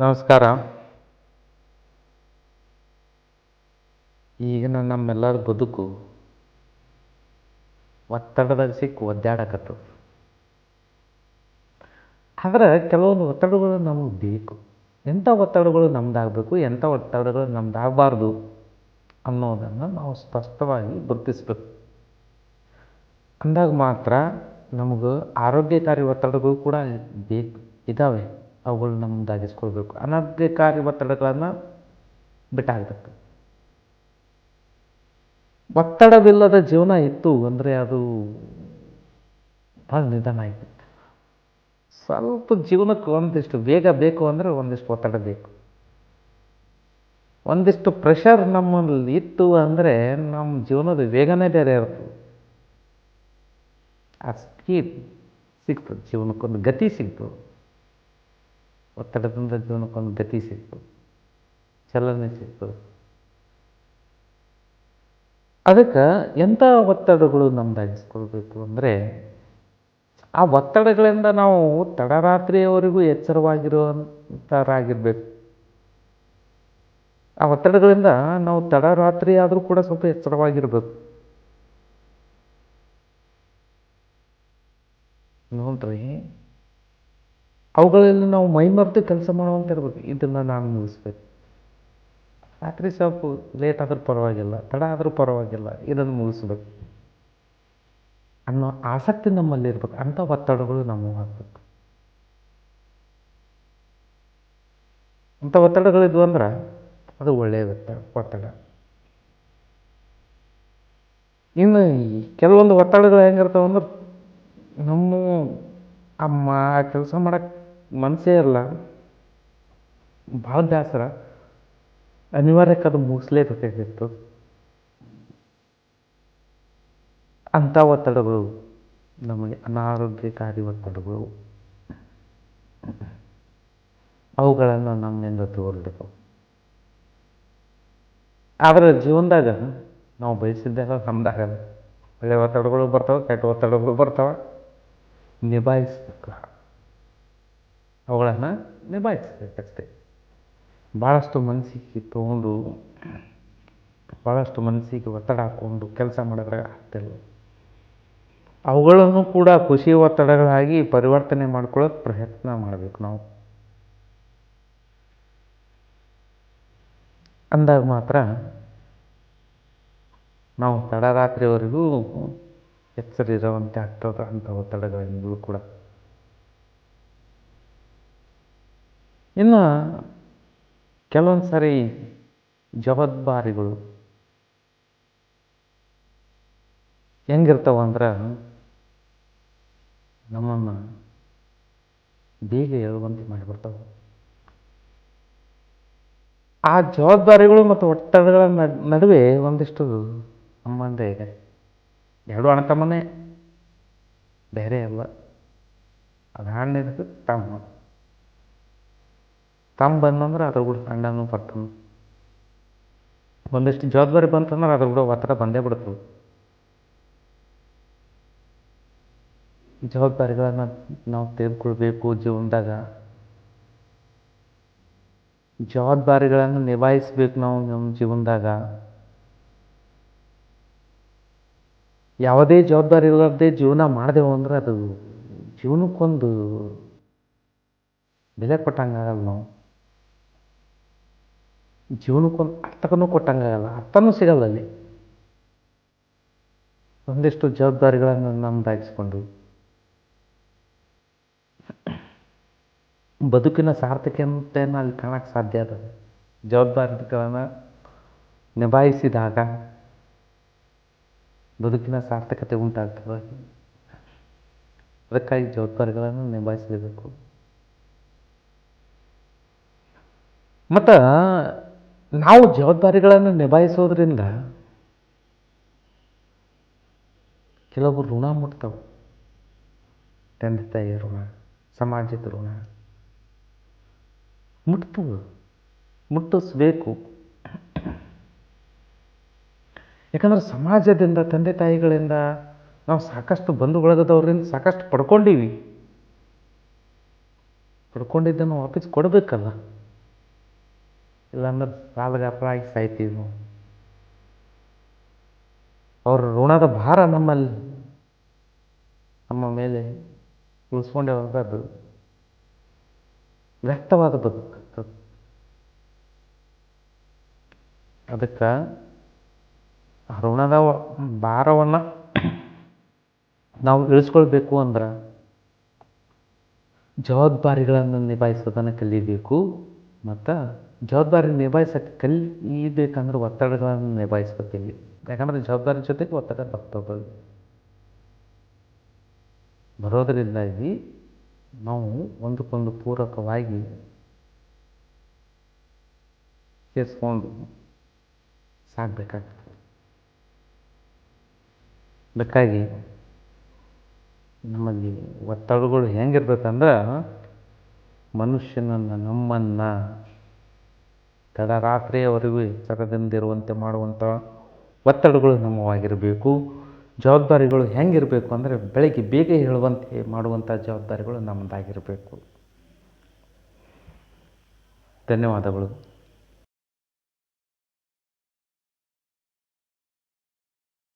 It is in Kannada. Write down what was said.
ನಮಸ್ಕಾರ. ಈಗಿನ ನಮ್ಮೆಲ್ಲರ ಬದುಕು ಒತ್ತಡದಾಗ ಸಿಕ್ಕಿ ಒದ್ದಾಡಕತ್ತದ ಆದ್ರೆ ಕೆಲವೊಂದು ಒತ್ತಡಗಳು ನಮಗೆ ಬೇಕು. ಎಂಥ ಒತ್ತಡಗಳು ನಮ್ದಾಗಬೇಕು ಎಂಥ ಒತ್ತಡಗಳು ನಮ್ದಾಗಬಾರ್ದು ಅನ್ನೋದನ್ನು ನಾವು ಸ್ಪಷ್ಟವಾಗಿ ಗುರುತಿಸ್ಬೇಕು. ಅಂದಾಗ ಮಾತ್ರ ನಮಗೆ ಆರೋಗ್ಯಕಾರಿ ಒತ್ತಡಗಳು ಕೂಡ ಬೇಕು ಇದ್ದಾವೆ ಅವುಗಳು ನಮ್ಮದಾಗಿಸ್ಕೊಳ್ಬೇಕು ಅನಧಿಕಾರಿ ಒತ್ತಡಗಳನ್ನು ಬಿಟ್ಟಾಗಬೇಕು ಒತ್ತಡವಿಲ್ಲದ ಜೀವನ ಇತ್ತು ಅಂದರೆ ಅದು ಭಾಳ ನಿಧಾನ ಆಯ್ತು. ಸ್ವಲ್ಪ ಜೀವನಕ್ಕೆ ಒಂದಿಷ್ಟು ಬೇಗ ಬೇಕು ಅಂದರೆ ಒಂದಿಷ್ಟು ಒತ್ತಡ ಬೇಕು. ಒಂದಿಷ್ಟು ಪ್ರೆಷರ್ ನಮ್ಮಲ್ಲಿ ಇತ್ತು ಅಂದರೆ ನಮ್ಮ ಜೀವನದ ವೇಗನೇ ಬೇರೆ ಇರ್ತದೆ ಆ ಸ್ಪೀಡ್ ಸಿಗ್ತದೆ. ಜೀವನಕ್ಕೊಂದು ಗತಿ ಸಿಗ್ತದೆ. ಒತ್ತಡದಿಂದ ಜೀವನಕ್ಕೊಂದು ಗತಿ ಸಿಗ್ತದೆ ಚಲನೆ ಸಿಗ್ತದೆ ಅದಕ್ಕೆ ಎಂಥ ಒತ್ತಡಗಳು ನಮ್ದಾಗಿಸ್ಕೊಳ್ಬೇಕು ಅಂದರೆ, ಆ ಒತ್ತಡಗಳಿಂದ ನಾವು ತಡರಾತ್ರಿಯವರೆಗೂ ಎಚ್ಚರವಾಗಿರುವಂಥರಾಗಿರ್ಬೇಕು ಆ ಒತ್ತಡಗಳಿಂದ ನಾವು ತಡರಾತ್ರಿ ಆದರೂ ಕೂಡ ಸ್ವಲ್ಪ ಎಚ್ಚರವಾಗಿರ್ಬೇಕು. ನೋಡ್ರಿ ಅವುಗಳಲ್ಲಿ ನಾವು ಮೈಮರೆತು ಕೆಲಸ ಮಾಡುವಂತ ಇರ್ಬೇಕು. ಇದನ್ನು ನಾನು ಮುಗಿಸ್ಬೇಕು. ರಾತ್ರಿ ಸ್ವಲ್ಪ ಲೇಟ್ ಆದರೂ ಪರವಾಗಿಲ್ಲ, ತಡ ಆದರೂ ಪರವಾಗಿಲ್ಲ, ಇದನ್ನು ಮುಗಿಸ್ಬೇಕು. ಅನ್ನೋ ಆಸಕ್ತಿ ನಮ್ಮಲ್ಲಿ ಇರ್ಬೇಕು. ಅಂಥ ಒತ್ತಡಗಳು ನಮಗೆ ಹಾಕ್ಬೇಕು ಅಂಥ ಒತ್ತಡಗಳಿದ್ವು ಅಂದ್ರೆ ಅದು ಒಳ್ಳೆಯ ಒತ್ತಡ ಒತ್ತಡ. ಇನ್ನು ಕೆಲವೊಂದು ಒತ್ತಡಗಳು ಹೆಂಗಿರ್ತಾವೆ ಅಂದ್ರೆ ನಮ್ಮ ಅಮ್ಮ ಕೆಲಸ ಮಾಡಕ್ಕೆ ಮನಸ್ಸೇ ಇರಲ್ಲ, ಭಾಳ ಬೇಸರ ಅನಿವಾರ್ಯಕ್ಕೆ ಅದು ಮುಗಿಸ್ಲೇಬೇಕಾಗಿತ್ತು ಅಂಥ ಒತ್ತಡಗಳು ನಮಗೆ ಅನಾರೋಗ್ಯಕಾರಿ ಒತ್ತಡಗಳು. ಅವುಗಳನ್ನು ನಮ್ಮಿಂದ ತೋರ್ಬೇಕು ಆದರೆ ಜೀವನದಾಗ ನಾವು ಬಯಸಿದ್ದೆಲ್ಲ ನಮ್ದಾಗಲ್ಲ. ಒಳ್ಳೆಯ ಒತ್ತಡಗಳು ಬರ್ತಾವೆ, ಕೆಟ್ಟ ಒತ್ತಡಗಳು ಬರ್ತಾವೆ. ನಿಭಾಯಿಸ್ಬೇಕು. ಅವುಗಳನ್ನು ನಿಭಾಯಿಸಬೇಕಷ್ಟೆ ಭಾಳಷ್ಟು ಮನಸ್ಸಿಗೆ ತೊಗೊಂಡು ಭಾಳಷ್ಟು ಮನಸ್ಸಿಗೆ ಒತ್ತಡ ಹಾಕ್ಕೊಂಡು ಕೆಲಸ ಮಾಡಿದ್ರೆ ಆಗ್ತಿಲ್ಲ ಅವುಗಳನ್ನು ಕೂಡ ಖುಷಿ ಒತ್ತಡಗಳಾಗಿ ಪರಿವರ್ತನೆ ಮಾಡ್ಕೊಳ್ಳೋಕೆ ಪ್ರಯತ್ನ ಮಾಡಬೇಕು ನಾವು. ಅಂದಾಗ ಮಾತ್ರ ನಾವು ತಡರಾತ್ರಿವರೆಗೂ ಎಚ್ಚರಿರುವಂತೆ ಆಗ್ತದ ಅಂಥ ಒತ್ತಡಗಳಿಂದಲೂ ಕೂಡ. ಇನ್ನು ಕೆಲವೊಂದು ಸಾರಿ ಜವಾಬ್ದಾರಿಗಳು ಹೆಂಗಿರ್ತಾವ ಅಂದ್ರೆ ನಮ್ಮನ್ನು ಬೇಗ ಏಳುವಂತೆ ಮಾಡಿಬಿಡ್ತಾವೆ. ಆ ಜವಾಬ್ದಾರಿಗಳು ಮತ್ತು ಒತ್ತಡಗಳ ನಡುವೆ ಒಂದಿಷ್ಟು ಸಂಬಂಧ ಇದೆ. ಎರಡು ಅಣ್ಣ ತಮ್ಮನೇ, ಬೇರೆ ಅಲ್ಲ ಅದು ಹಣ್ಣಿದ್ದು ತಮ್ಮ. ತಮ್ಮ ಬಂದಂದ್ರೆ ಅದ್ರ ಕೂಡ ಸಂಡನು ಬರ್ತಾನೆ ಒಂದಿಷ್ಟು ಜವಾಬ್ದಾರಿ ಬಂತಂದ್ರೆ ಅದ್ರ ಕೂಡ ಒತ್ತಡ ಬಂದೇ ಬಿಡ್ತದೆ. ಜವಾಬ್ದಾರಿಗಳನ್ನು ನಾವು ತೆಗೆದುಕೊಳ್ಬೇಕು ಜೀವನದಾಗ. ಜವಾಬ್ದಾರಿಗಳನ್ನು ನಿಭಾಯಿಸ್ಬೇಕು ನಾವು ನಮ್ಮ ಜೀವನದಾಗ. ಯಾವುದೇ ಜವಾಬ್ದಾರಿ ಇಲ್ಲದೆ ಜೀವನ ಮಾಡಿದೆವು ಅಂದ್ರೆ ಅದು ಜೀವನಕ್ಕೊಂದು ಬೆಲೆ ಕೊಟ್ಟಂಗಾಗಲ್ಲ ನಾವು. ಜೀವನಕ್ಕೊಂದು ಅರ್ಥನೂ ಕೊಟ್ಟಂಗಾಗಲ್ಲ ಅರ್ಥನೂ ಸಿಗಲ್ಲ ಅಲ್ಲಿ. ಒಂದಿಷ್ಟು ಜವಾಬ್ದಾರಿಗಳನ್ನು ನಮ್ಮದಾಗಿಸ್ಕೊಂಡು ಬದುಕಿನ ಸಾರ್ಥಕತೆಯನ್ನು ಅಲ್ಲಿ ಕಾಣಕ್ಕೆ ಸಾಧ್ಯ ಅದ. ಜವಾಬ್ದಾರಿಗಳನ್ನು ನಿಭಾಯಿಸಿದಾಗ ಬದುಕಿನ ಸಾರ್ಥಕತೆ ಉಂಟಾಗ್ತದೆ. ಅದಕ್ಕಾಗಿ ಜವಾಬ್ದಾರಿಗಳನ್ನು ನಿಭಾಯಿಸಲೇಬೇಕು. ಮತ್ತು ನಾವು ಜವಾಬ್ದಾರಿಗಳನ್ನು ನಿಭಾಯಿಸೋದ್ರಿಂದ ಕೆಲವು ಋಣ ಮುಟ್ತವೆ. ತಂದೆ ತಾಯಿ ಋಣ, ಸಮಾಜದ ಋಣ. ಮುಟ್ತವೆ. ಮುಟ್ಟಿಸ್ಬೇಕು. ಯಾಕಂದ್ರೆ ಸಮಾಜದಿಂದ, ತಂದೆ ತಾಯಿಗಳಿಂದ ನಾವು ಸಾಕಷ್ಟು ಬಂಧು ಬಳಗದವ್ರಿಂದ ಸಾಕಷ್ಟು ಪಡ್ಕೊಂಡೀವಿ. ಪಡ್ಕೊಂಡಿದ್ದನ್ನು ವಾಪಸ್ ಕೊಡಬೇಕಲ್ಲ. ಇಲ್ಲಾಂದ್ರೆ ಸಾಲಗಾರರಾಗಿ ಸಾಯ್ತೀವಿ ನಾವು. ಅವ್ರ ಋಣದ ಭಾರ ನಮ್ಮಲ್ಲಿ ನಮ್ಮ ಮೇಲೆ ಉಳಿಸ್ಕೊಂಡೇ ಅದು ವ್ಯಕ್ತವಾದ ಬದುಕು ಅದಕ್ಕೆ ಋಣದ ಭಾರವನ್ನು ನಾವು ಇಳಿಸ್ಕೊಳ್ಬೇಕು ಅಂದ್ರೆ ಜವಾಬ್ದಾರಿಗಳನ್ನು ನಿಭಾಯಿಸೋದನ್ನು ಕಲಿಬೇಕು. ಮತ್ತು ಜವಾಬ್ದಾರಿ ನಿಭಾಯಿಸಕ್ಕೆ ಕಲಿಬೇಕಂದ್ರೆ ಒತ್ತಡಗಳನ್ನು ನಿಭಾಯಿಸ್ಕೊತೀವಿ ಯಾಕಂದ್ರೆ ಜವಾಬ್ದಾರಿ ಜೊತೆಗೆ ಒತ್ತಡ ಬರ್ತದೆ. ಬರೋದರಿಂದಾಗಿ ನಾವು ಒಂದಕ್ಕೊಂದು ಪೂರಕವಾಗಿ ಸೇರಿಸ್ಕೊಂಡು ಸಾಗಬೇಕಾಗ್ತದೆ ಅದಕ್ಕಾಗಿ ನಮ್ಮಲ್ಲಿ ಒತ್ತಡಗಳು ಹೆಂಗಿರ್ಬೇಕಂದ್ರೆ ಮನುಷ್ಯನನ್ನು ನಮ್ಮನ್ನು ತಡರಾತ್ರಿಯವರೆಗೂ ಎಚ್ಚರದಿಂದಿರುವಂತೆ ಮಾಡುವಂಥ ಒತ್ತಡಗಳು ನಮ್ಮವಾಗಿರಬೇಕು ಜವಾಬ್ದಾರಿಗಳು ಹೆಂಗಿರಬೇಕು ಅಂದರೆ ಬೆಳಗ್ಗೆ ಬೇಗ ಹೇಳುವಂತೆ ಮಾಡುವಂಥ ಜವಾಬ್ದಾರಿಗಳು ನಮ್ಮದಾಗಿರಬೇಕು. ಧನ್ಯವಾದಗಳು.